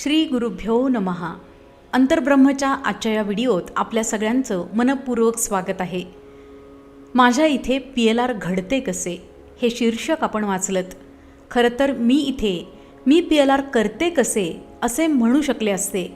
श्री गुरुभ्यो नमहा अंतर्ब्रह्मच्या आजच्या या व्हिडिओत आपल्या सगळ्यांचं मनपूर्वक स्वागत आहे. माझ्या इथे पी एल आर घडते कसे हे शीर्षक आपण वाचलत. खरं तर मी इथे मी पी एल आर करते कसे असे म्हणू शकले असते.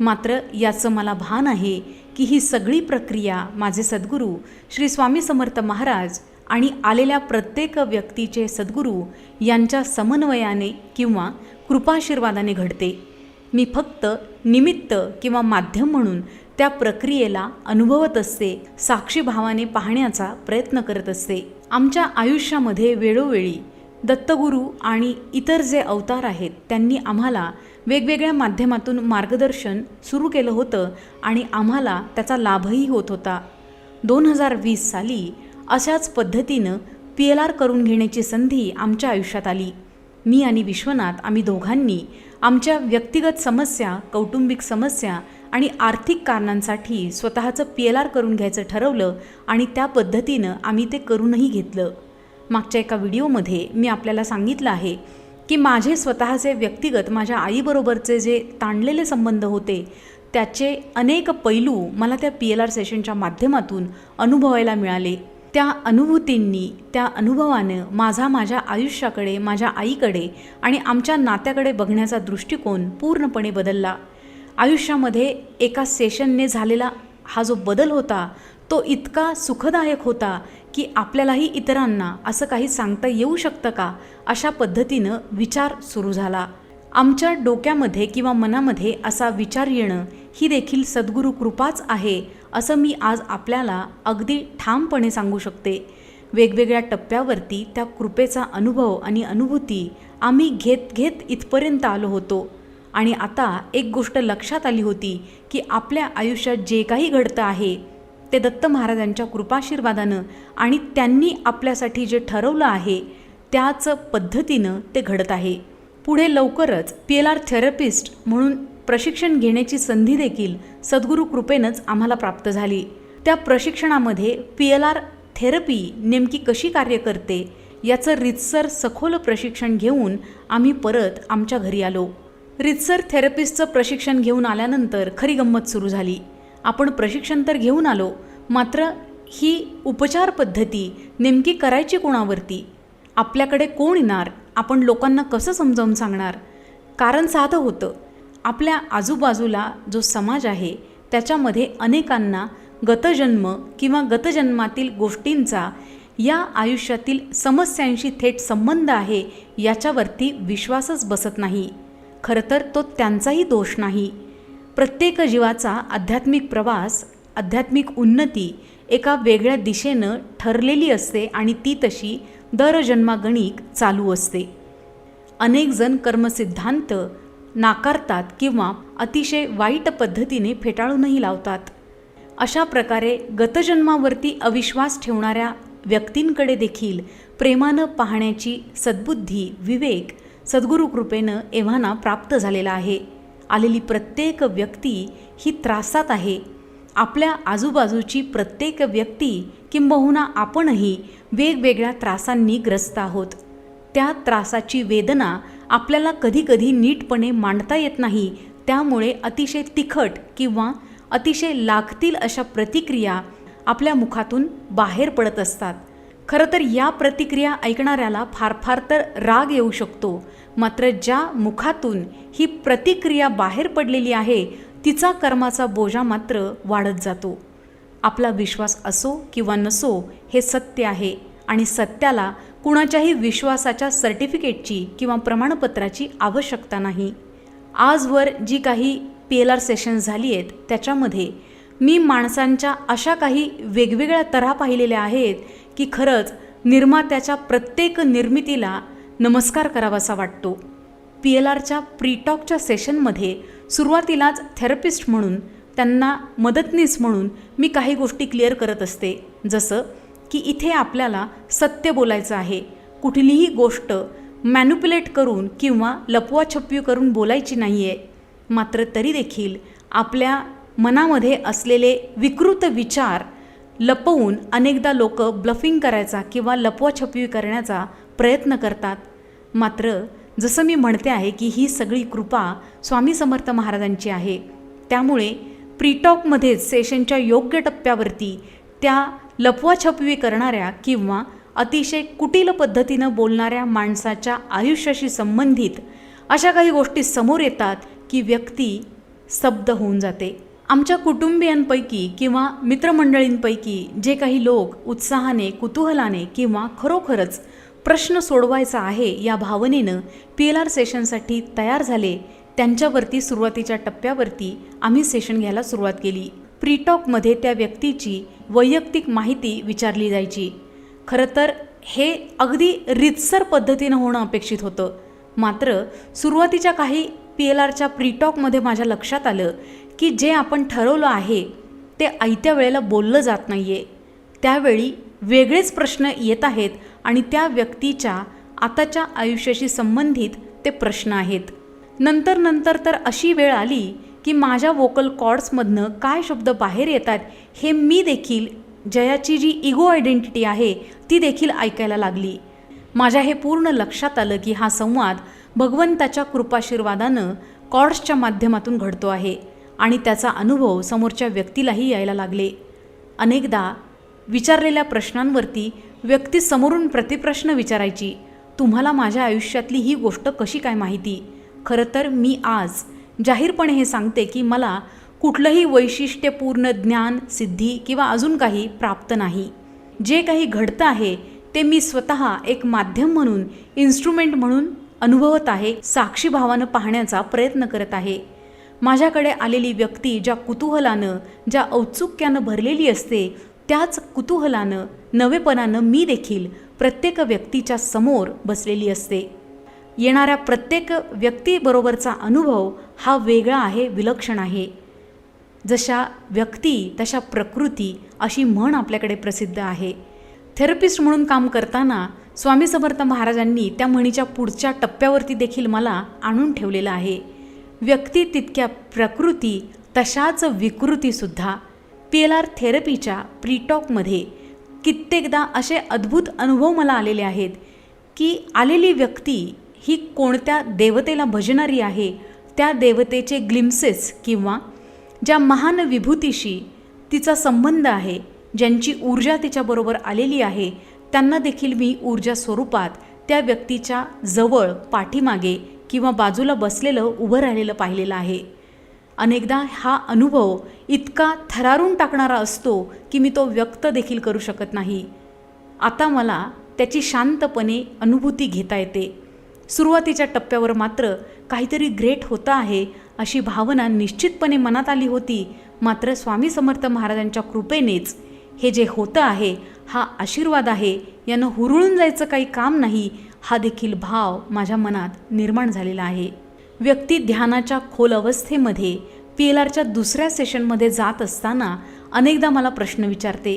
मात्र याचं मला भान आहे की ही सगळी प्रक्रिया माझे सद्गुरू श्री स्वामी समर्थ महाराज आणि आलेल्या प्रत्येक व्यक्तीचे सद्गुरू यांच्या समन्वयाने किंवा कृपाशीर्वादाने घडते. मी फक्त निमित्त किंवा माध्यम म्हणून त्या प्रक्रियेला अनुभवत असते साक्षीभावाने पाहण्याचा प्रयत्न करत असते. आमच्या आयुष्यामध्ये वेळोवेळी दत्तगुरू आणि इतर जे अवतार आहेत त्यांनी आम्हाला वेगवेगळ्या माध्यमातून मार्गदर्शन सुरू केलं होतं आणि आम्हाला त्याचा लाभही होत होता. दोन हजार वीस साली अशाच पद्धतीनं पी एल आर करून घेण्याची संधी आमच्या आयुष्यात आली. मी आणि विश्वनाथ आम्ही दोघांनी आमच्या व्यक्तिगत समस्या कौटुंबिक समस्या आणि आर्थिक कारणांसाठी स्वतःचं पी एल आर करून घ्यायचं ठरवलं आणि त्या पद्धतीनं आम्ही ते करूनही घेतलं. मागच्या एका व्हिडिओमध्ये मी आपल्याला सांगितलं आहे की माझे स्वतःचे व्यक्तिगत माझ्या आईबरोबरचे जे ताणलेले संबंध होते त्याचे अनेक पैलू मला त्या पी एल आर सेशनच्या माध्यमातून अनुभवायला मिळाले. त्या अनुभूतींनी त्या अनुभवानं माझा माझ्या आयुष्याकडे माझ्या आईकडे आणि आमच्या नात्याकडे बघण्याचा दृष्टिकोन पूर्णपणे बदलला. आयुष्यामध्ये एका सेशनने झालेला हा जो बदल होता तो इतका सुखदायक होता की आपल्यालाही इतरांना असं काही सांगता येऊ शकतं का अशा पद्धतीनं विचार सुरू झाला. आमच्या डोक्यामध्ये किंवा मनामध्ये असा विचार येणं ही देखील सद्गुरू कृपाच आहे असं मी आज आपल्याला अगदी ठामपणे सांगू शकते. वेगवेगळ्या टप्प्यावरती त्या कृपेचा अनुभव आणि अनुभूती आम्ही घेत घेत इथपर्यंत आलो होतो. आणि आता एक गोष्ट लक्षात आली होती की आपल्या आयुष्यात जे काही घडतं आहे ते दत्त महाराजांच्या कृपाशीर्वादानं आणि त्यांनी आपल्यासाठी जे ठरवलं आहे त्याच पद्धतीनं ते घडत आहे. पुढे लवकरच पी एल आर थेरपिस्ट म्हणून प्रशिक्षण घेण्याची संधी देखील सद्गुरू कृपेनंच आम्हाला प्राप्त झाली. त्या प्रशिक्षणामध्ये पी एल आर थेरपी नेमकी कशी कार्य करते याचं रितसर सखोल प्रशिक्षण घेऊन आम्ही परत आमच्या घरी आलो. रितसर थेरपिस्टचं प्रशिक्षण घेऊन आल्यानंतर खरी गंमत सुरू झाली. आपण प्रशिक्षण तर घेऊन आलो मात्र ही उपचार पद्धती नेमकी करायची कोणावरती? आपल्याकडे कोण येणार? आपण लोकांना कसं समजावून सांगणार? कारण साधं होतं. आपल्या आजूबाजूला जो समाज आहे त्याच्यामध्ये अनेकांना गतजन्म किंवा गतजन्मातील गोष्टींचा या आयुष्यातील समस्यांशी थेट संबंध आहे याच्यावरती विश्वासच बसत नाही. खरं तर तो त्यांचाही दोष नाही. प्रत्येक जीवाचा आध्यात्मिक प्रवास आध्यात्मिक उन्नती एका वेगळ्या दिशेनं ठरलेली असते आणि ती तशी दर जन्मागणिक चालू असते. अनेकजण कर्मसिद्धांत नाकारतात किंवा अतिशय वाईट पद्धतीने फेटाळूनही लावतात. अशा प्रकारे गतजन्मावरती अविश्वास ठेवणाऱ्या व्यक्तींकडे देखील प्रेमानं पाहण्याची सद्बुद्धी विवेक सद्गुरू कृपेनं एव्हाना प्राप्त झालेला आहे. आलेली प्रत्येक व्यक्ती ही त्रासात आहे. आपल्या आजूबाजूची प्रत्येक व्यक्ती किंबहुना आपणही वेगवेगळ्या त्रासांनी ग्रस्त आहोत. त्या त्रासाची वेदना आपल्याला कधीकधी नीटपणे मांडता येत नाही त्यामुळे अतिशय तिखट किंवा अतिशय लागतील अशा प्रतिक्रिया आपल्या मुखातून बाहेर पडत असतात. खरं तर या प्रतिक्रिया ऐकणाऱ्याला फार फार तर राग येऊ शकतो मात्र ज्या मुखातून ही प्रतिक्रिया बाहेर पडलेली आहे तिचा कर्माचा बोजा मात्र वाढत जातो. आपला विश्वास असो किंवा नसो हे सत्य आहे आणि सत्याला कुणाच्याही विश्वासाच्या सर्टिफिकेटची किंवा प्रमाणपत्राची आवश्यकता नाही. आजवर जी काही पी एल आर सेशन्स झाली आहेत त्याच्यामध्ये मी माणसांच्या अशा काही वेगवेगळ्या तऱ्हा पाहिलेल्या आहेत की खरंच निर्मात्याच्या प्रत्येक निर्मितीला नमस्कार करावासा वाटतो. पी एल आरच्या प्रीटॉकच्या सेशनमध्ये सुरुवातीलाच थेरपिस्ट म्हणून त्यांना मदतनीस म्हणून मी काही गोष्टी क्लिअर करत असते. जसं की इथे आपल्याला सत्य बोलायचं आहे. कुठलीही गोष्ट मॅन्युप्युलेट करून किंवा लपवाछपवी करून बोलायची नाही आहे मात्र तरी देखील आपल्या मनामध्ये असलेले विकृत विचार लपवून अनेकदा लोक ब्लफिंग करायचा किंवा लपवाछपवी करण्याचा प्रयत्न करतात. मात्र जसं मी म्हणते आहे की ही सगळी कृपा स्वामी समर्थ महाराजांची आहे. त्यामुळे प्रीटॉकमध्येच सेशनच्या योग्य टप्प्यावरती त्या लपवाछपवी करणाऱ्या किंवा अतिशय कुटील पद्धतीनं बोलणाऱ्या माणसाच्या आयुष्याशी संबंधित अशा काही गोष्टी समोर येतात की व्यक्ती स्तब्ध होऊन जाते. आमच्या कुटुंबियांपैकी किंवा मित्रमंडळींपैकी जे काही लोक उत्साहाने कुतूहलाने किंवा खरोखरच प्रश्न सोडवायचा आहे या भावनेनं पी एल आर सेशनसाठी तयार झाले त्यांच्यावरती सुरुवातीच्या टप्प्यावरती आम्ही सेशन घ्यायला सुरुवात केली. प्रीटॉकमध्ये त्या व्यक्तीची वैयक्तिक माहिती विचारली जायची. खरं तर हे अगदी रितसर पद्धतीनं होणं अपेक्षित होतं. मात्र सुरुवातीच्या काही पी एल आरच्या प्रीटॉकमध्ये माझ्या लक्षात आलं की जे आपण ठरवलं आहे ते आयत्या वेळेला बोललं जात नाही आहे त्यावेळी वेगळेच प्रश्न येत आहेत आणि त्या व्यक्तीच्या आताच्या आयुष्याशी संबंधित ते प्रश्न आहेत. नंतर नंतर तर अशी वेळ आली की माझ्या वोकल कॉर्ड्समधनं काय शब्द बाहेर येतात हे मी देखील जयाची जी इगो आयडेंटिटी आहे ती देखील ऐकायला लागली. माझ्या हे पूर्ण लक्षात आलं की हा संवाद भगवंताच्या कृपाशीर्वादानं कॉर्ड्सच्या माध्यमातून घडतो आहे आणि त्याचा अनुभव समोरच्या व्यक्तीलाही यायला लागले. अनेकदा विचारलेल्या प्रश्नांवरती व्यक्ती समोरून प्रतिप्रश्न विचारायची तुम्हाला माझ्या आयुष्यातली ही गोष्ट कशी काय माहिती? खरं तर मी आज जाहीरपणे हे सांगते की मला कुठलंही वैशिष्ट्यपूर्ण ज्ञान सिद्धी किंवा अजून काही प्राप्त नाही. जे काही घडतं आहे ते मी स्वतः एक माध्यम म्हणून इन्स्ट्रुमेंट म्हणून अनुभवत आहे साक्षी भावानं पाहण्याचा प्रयत्न करत आहे. माझ्याकडे आलेली व्यक्ती ज्या कुतूहलानं ज्या औत्सुक्यानं भरलेली असते त्याच कुतूहलानं नवेपणानं मी देखील प्रत्येक व्यक्तीच्या समोर बसलेली असते. येणाऱ्या प्रत्येक व्यक्तीबरोबरचा अनुभव हा वेगळा आहे विलक्षण आहे. जशा व्यक्ती तशा प्रकृती अशी म्हण आपल्याकडे प्रसिद्ध आहे. थेरपिस्ट म्हणून काम करताना स्वामी समर्थ महाराजांनी त्या म्हणीच्या पुढच्या टप्प्यावरती देखील मला आणून ठेवलेलं आहे. व्यक्ती तितक्या प्रकृती तशाच विकृतीसुद्धा पी एल आर थेरपीच्या प्रीटॉकमध्ये कित्येकदा असे अद्भुत अनुभव मला आलेले आहेत की आलेली व्यक्ती ही कोणत्या देवतेला भजणारी आहे त्या देवतेचे ग्लिम्सेस किंवा ज्या महान विभूतीशी तिचा संबंध आहे ज्यांची ऊर्जा तिच्याबरोबर आलेली आहे त्यांना देखील मी ऊर्जा स्वरूपात त्या व्यक्तीच्या जवळ पाठीमागे किंवा बाजूला बसलेलं उभं राहिलेलं पाहिलेलं आहे. अनेकदा हा अनुभव इतका थरारून टाकणारा असतो की मी तो व्यक्त देखील करू शकत नाही. आता मला त्याची शांतपणे अनुभूती घेता येते. सुरुवातीच्या टप्प्यावर मात्र काहीतरी ग्रेट होतं आहे अशी भावना निश्चितपणे मनात आली होती. मात्र स्वामी समर्थ महाराजांच्या कृपेनेच हे जे होतं आहे हा आशीर्वाद आहे यानं हुरळून जायचं काही काम नाही हा देखील भाव माझ्या मनात निर्माण झालेला आहे. व्यक्ती ध्यानाच्या खोल अवस्थेमध्ये पी एल आरच्या दुसऱ्या सेशनमध्ये जात असताना अनेकदा मला प्रश्न विचारते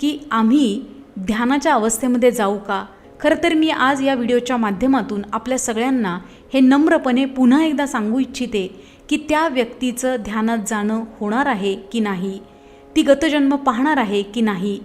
की आम्ही ध्यानाच्या अवस्थेमध्ये जाऊ का? खरं तर मी आज या व्हिडिओच्या माध्यमातून आपल्या सगळ्यांना हे नम्रपणे पुन्हा एकदा सांगू इच्छिते की त्या व्यक्तीचं ध्यानात जाणं होणार आहे की नाही? ती गतजन्म पाहणार आहे की नाही?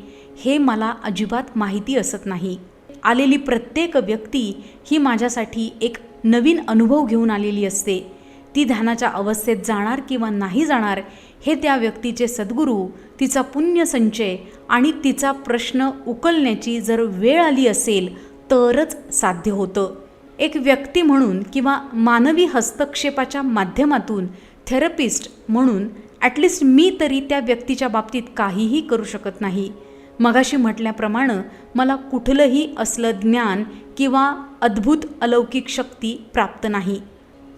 हे मला अजिबात माहिती असत नाही. आलेली प्रत्येक व्यक्ती ही माझ्यासाठी एक नवीन अनुभव घेऊन आलेली असते. ती ध्यानाच्या अवस्थेत जाणार किंवा नाही जाणार हे त्या व्यक्तीचे सद्गुरू तिचा पुण्यसंचय आणि तिचा प्रश्न उकलण्याची जर वेळ आली असेल तरच साध्य होतं. एक व्यक्ती म्हणून किंवा मानवी हस्तक्षेपाच्या माध्यमातून थेरपिस्ट म्हणून ॲटलिस्ट मी तरी त्या व्यक्तीच्या बाबतीत काहीही करू शकत नाही. मगाशी म्हटल्याप्रमाणे मला कुठलंही असलं ज्ञान किंवा अद्भुत अलौकिक शक्ती प्राप्त नाही.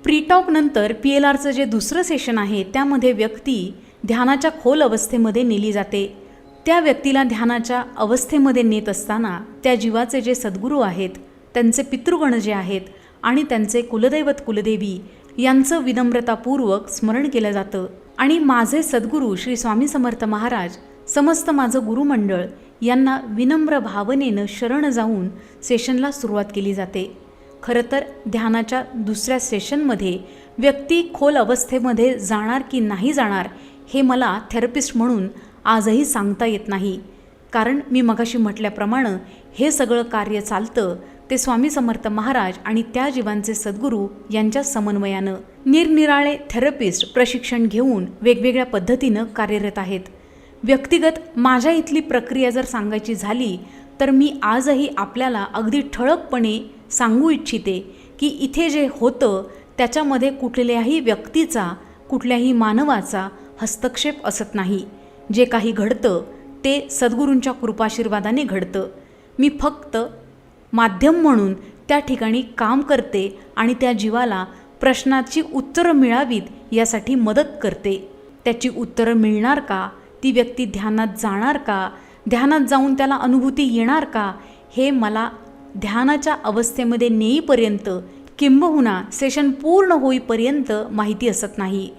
प्रीटॉकनंतर पी एल आरचं जे दुसरं सेशन आहे त्यामध्ये व्यक्ती ध्यानाच्या खोल अवस्थेमध्ये नेली जाते. त्या व्यक्तीला ध्यानाच्या अवस्थेमध्ये नेत असताना त्या जीवाचे जे सद्गुरू आहेत त्यांचे पितृगण जे आहेत आणि त्यांचे कुलदैवत कुलदेवी यांचं विनम्रतापूर्वक स्मरण केलं जातं. आणि माझे सद्गुरू श्री स्वामी समर्थ महाराज समस्त माझं गुरुमंडळ यांना विनम्र भावनेनं शरण जाऊन सेशनला सुरुवात केली जाते. खरं तर ध्यानाच्या दुसऱ्या सेशनमध्ये व्यक्ती खोल अवस्थेमध्ये जाणार की नाही जाणार हे मला थेरपिस्ट म्हणून आजही सांगता येत नाही. कारण मी मगाशी म्हटल्याप्रमाणे हे सगळं कार्य चालतं ते स्वामी समर्थ महाराज आणि त्या जीवांचे सद्गुरू यांच्या समन्वयानं. निरनिराळे थेरपिस्ट प्रशिक्षण घेऊन वेगवेगळ्या पद्धतीनं कार्यरत आहेत. व्यक्तिगत माझ्या इथली प्रक्रिया जर सांगायची झाली तर मी आजही आपल्याला अगदी ठळकपणे सांगू इच्छिते की इथे जे होतं त्याच्यामध्ये कुठल्याही व्यक्तीचा कुठल्याही मानवाचा हस्तक्षेप असत नाही. जे काही घडतं ते सद्गुरूंच्या कृपाशीर्वादाने घडतं. मी फक्त माध्यम म्हणून त्या ठिकाणी काम करते आणि त्या जीवाला प्रश्नाची उत्तरं मिळावीत यासाठी मदत करते. त्याची उत्तरं मिळणार का? ती व्यक्ती ध्यानात जाणार का? ध्यानात जाऊन त्याला अनुभूती येणार का? हे मला ध्यानाच्या अवस्थेमध्ये नेईपर्यंत किंबहुना सेशन पूर्ण होईपर्यंत माहिती असत नाही.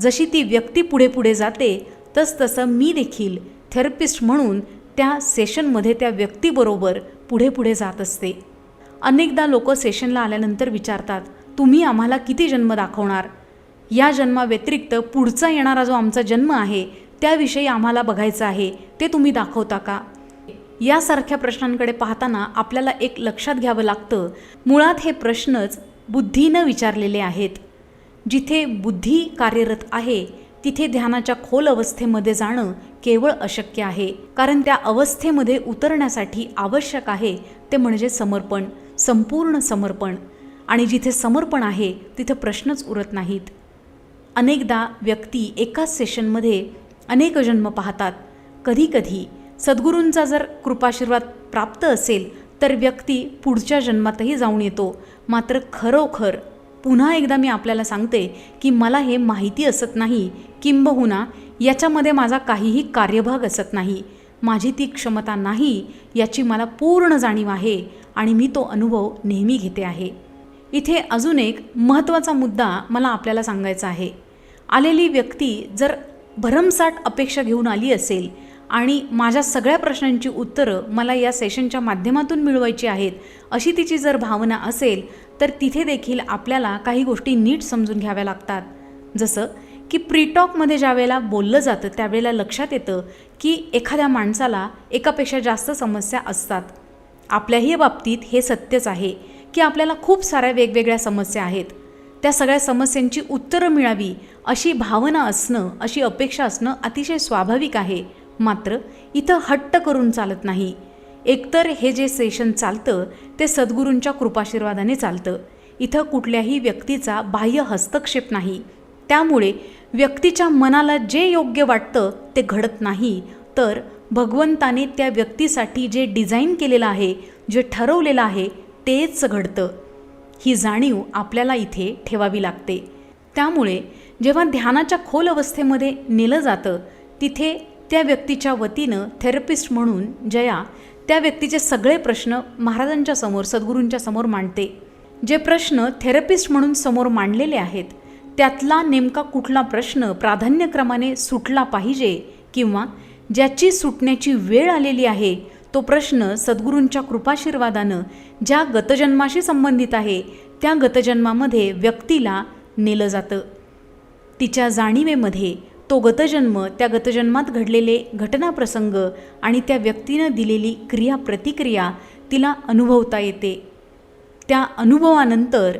जशी ती व्यक्ती पुढे पुढे जाते तसतसं मी देखील थेरपिस्ट म्हणून त्या सेशनमध्ये त्या व्यक्तीबरोबर पुढे पुढे जात असते. अनेकदा लोक सेशनला आल्यानंतर विचारतात तुम्ही आम्हाला किती जन्म दाखवणार? या जन्माव्यतिरिक्त पुढचा येणारा जो आमचा जन्म आहे त्याविषयी आम्हाला बघायचं आहे ते तुम्ही दाखवता का? यासारख्या प्रश्नांकडे पाहताना आपल्याला एक लक्षात घ्यावं लागतं. मुळात हे प्रश्नच बुद्धीनं विचारलेले आहेत. जिथे बुद्धी कार्यरत आहे तिथे ध्यानाच्या खोल अवस्थेमध्ये जाणं केवळ अशक्य आहे. कारण त्या अवस्थेमध्ये उतरण्यासाठी आवश्यक आहे ते म्हणजे समर्पण संपूर्ण समर्पण. आणि जिथे समर्पण आहे तिथे प्रश्नच उरत नाहीत. अनेकदा व्यक्ती एकाच सेशनमध्ये अनेक जन्म पाहतात. कधीकधी सद्गुरूंचा जर कृपाशीर्वाद प्राप्त असेल तर व्यक्ती पुढच्या जन्मातही जाऊन येतो. मात्र खरोखर पुन्हा एकदा मी आपल्याला सांगते की मला हे माहिती असत नाही किंबहुना याच्यामध्ये माझा काहीही कार्यभाग असत नाही. माझी ती क्षमता नाही याची मला पूर्ण जाणीव आहे आणि मी तो अनुभव नेहमी घेते आहे. इथे अजून एक महत्त्वाचा मुद्दा मला आपल्याला सांगायचा आहे. आलेली व्यक्ती जर भरमसाठ अपेक्षा घेऊन आली असेल आणि माझ्या सगळ्या प्रश्नांची उत्तरं मला या सेशनच्या माध्यमातून मिळवायची आहेत अशी तिची जर भावना असेल तर तिथे देखील आपल्याला काही गोष्टी नीट समजून घ्याव्या लागतात. जसं की प्रीटॉकमध्ये ज्या वेळेला बोललं जातं त्यावेळेला लक्षात येतं की एखाद्या माणसाला एकापेक्षा जास्त समस्या असतात. आपल्याही बाबतीत हे सत्यच आहे की आपल्याला खूप साऱ्या वेगवेगळ्या समस्या आहेत. त्या सगळ्या समस्यांची उत्तरं मिळावी अशी भावना असणं अशी अपेक्षा असणं अतिशय स्वाभाविक आहे. मात्र इथं हट्ट करून चालत नाही. एकतर हे जे सेशन चालतं ते सद्गुरूंच्या कृपाशीर्वादाने चालतं. इथं कुठल्याही व्यक्तीचा बाह्य हस्तक्षेप नाही. त्यामुळे व्यक्तीच्या मनाला जे योग्य वाटतं ते घडत नाही. तर भगवंताने त्या व्यक्तीसाठी जे डिझाईन केलेलं आहे जे ठरवलेलं आहे तेच घडतं. ही जाणीव आपल्याला इथे ठेवावी लागते. त्यामुळे जेव्हा ध्यानाच्या खोल अवस्थेमध्ये नेलं जातं तिथे त्या व्यक्तीच्या वतीनं थेरपिस्ट म्हणून जया त्या व्यक्तीचे सगळे प्रश्न महाराजांच्या समोर सद्गुरूंच्या समोर मांडते. जे प्रश्न थेरपिस्ट म्हणून समोर मांडलेले आहेत त्यातला नेमका कुठला प्रश्न प्राधान्यक्रमाने सुटला पाहिजे किंवा ज्याची सुटण्याची वेळ आलेली आहे तो प्रश्न सद्गुरूंच्या कृपाशीर्वादानं ज्या गतजन्माशी संबंधित आहे त्या गतजन्मामध्ये व्यक्तीला नेलं जातं. तिच्या जाणीवेमध्ये तो गतजन्म त्या गतजन्मात घडलेले घटनाप्रसंग आणि त्या व्यक्तीनं दिलेली क्रिया प्रतिक्रिया तिला अनुभवता येते. त्या अनुभवानंतर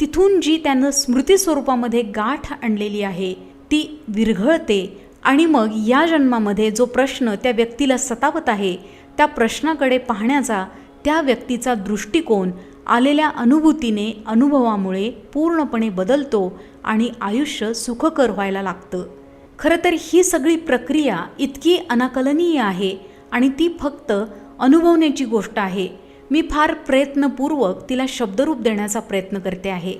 तिथून जी त्यानं स्मृती स्वरूपामध्ये गाठ आणलेली आहे ती विरघळते आणि मग या जन्मामध्ये जो प्रश्न त्या व्यक्तीला सतावत आहे त्या प्रश्नाकडे पाहण्याचा त्या व्यक्तीचा दृष्टिकोन आलेल्या अनुभूतीने अनुभवामुळे पूर्णपणे बदलतो आणि आयुष्य सुखकर व्हायला लागतं. खरं तर ही सगळी प्रक्रिया इतकी अनाकलनीय आहे आणि ती फक्त अनुभवण्याची गोष्ट आहे. मी फार प्रयत्नपूर्वक तिला शब्दरूप देण्याचा प्रयत्न करते आहे.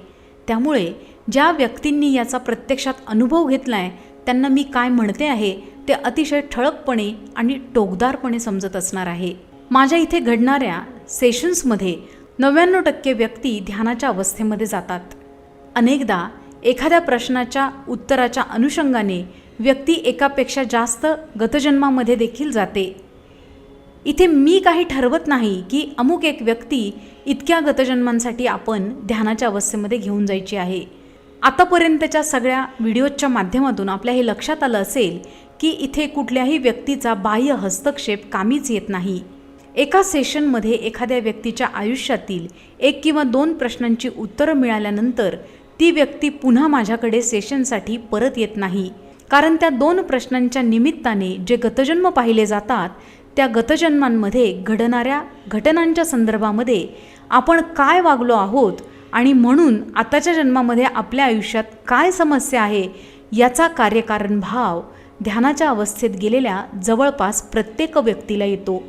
त्यामुळे ज्या व्यक्तींनी याचा प्रत्यक्षात अनुभव घेतला आहे त्यांना मी काय म्हणते आहे ते अतिशय ठळकपणे आणि टोकदारपणे समजत असणार आहे. माझ्या इथे घडणाऱ्या सेशन्समध्ये नव्याण्णव टक्के व्यक्ती ध्यानाच्या अवस्थेमध्ये जातात. अनेकदा एखाद्या प्रश्नाच्या उत्तराच्या अनुषंगाने व्यक्ती एकापेक्षा जास्त गतजन्मामध्ये देखील जाते. इथे मी काही ठरवत नाही की अमुक एक व्यक्ती इतक्या गतजन्मांसाठी आपण ध्यानाच्या अवस्थेमध्ये घेऊन जायची आहे. आतापर्यंतच्या सगळ्या व्हिडिओच्या माध्यमातून आपल्या हे लक्षात आलं असेल की इथे कुठल्याही व्यक्तीचा बाह्य हस्तक्षेप कामीच येत नाही. एका सेशनमध्ये एखाद्या व्यक्तीच्या आयुष्यातील एक किंवा दोन प्रश्नांची उत्तरं मिळाल्यानंतर ती व्यक्ती पुन्हा माझ्याकडे सेशनसाठी परत येत नाही. कारण त्या दोन प्रश्नांच्या निमित्ताने जे गतजन्म पाहिले जातात त्या गतजन्मांमध्ये घडणाऱ्या घटनांच्या संदर्भामध्ये आपण काय वागलो आहोत आणि म्हणून आताच्या जन्मामध्ये आपल्या आयुष्यात काय समस्या आहे याचा कार्यकारण भाव ध्यानाच्या अवस्थेत गेलेल्या जवळपास प्रत्येक व्यक्तीला येतो.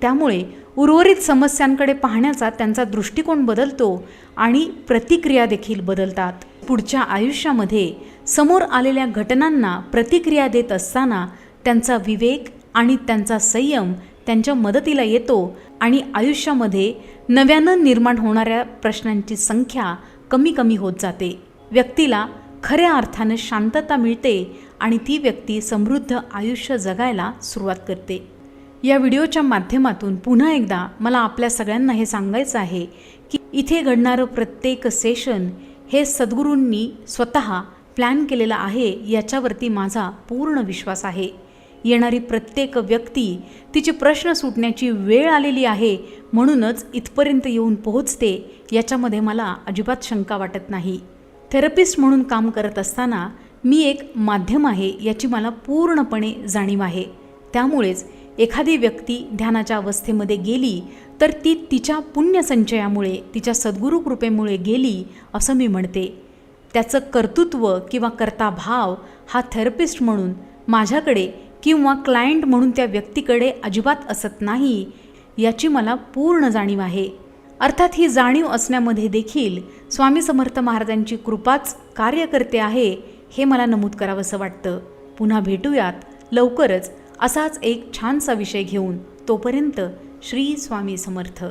त्यामुळे उर्वरित समस्यांकडे पाहण्याचा त्यांचा दृष्टिकोन बदलतो आणि प्रतिक्रिया देखील बदलतात. पुढच्या आयुष्यामध्ये समोर आलेल्या घटनांना प्रतिक्रिया देत असताना त्यांचा विवेक आणि त्यांचा संयम त्यांच्या मदतीला येतो आणि आयुष्यामध्ये नव्यानं निर्माण होणाऱ्या प्रश्नांची संख्या कमी कमी होत जाते. व्यक्तीला खऱ्या अर्थानं शांतता मिळते आणि ती व्यक्ती समृद्ध आयुष्य जगायला सुरुवात करते. या व्हिडिओच्या माध्यमातून पुन्हा एकदा मला आपल्या सगळ्यांना हे सांगायचं आहे की इथे घडणारं प्रत्येक सेशन हे सद्गुरूंनी स्वतः प्लॅन केलेला आहे याच्यावरती माझा पूर्ण विश्वास आहे. येणारी प्रत्येक व्यक्ती तिचे प्रश्न सुटण्याची वेळ आलेली आहे म्हणूनच इथपर्यंत येऊन पोहोचते याच्यामध्ये मला अजिबात शंका वाटत नाही. थेरपिस्ट म्हणून काम करत असताना मी एक माध्यम आहे याची मला पूर्णपणे जाणीव आहे. त्यामुळेच एखादी व्यक्ती ध्यानाच्या अवस्थेमध्ये गेली तर ती तिच्या पुण्यसंचयामुळे तिच्या सद्गुरू कृपेमुळे गेली असं मी म्हणते. त्याचं कर्तृत्व किंवा कर्ताभाव हा थेरपिस्ट म्हणून माझ्याकडे किंवा क्लायंट म्हणून त्या व्यक्तीकडे अजिबात असत नाही याची मला पूर्ण जाणीव आहे. अर्थात ही जाणीव असण्यामध्ये देखील स्वामी समर्थ महाराजांची कृपाच कार्य करते आहे हे मला नमूद करावंसं वाटतं. पुन्हा भेटूयात लवकरच असाच एक छानसा विषय घेऊन. तोपर्यंत श्री स्वामी समर्थ.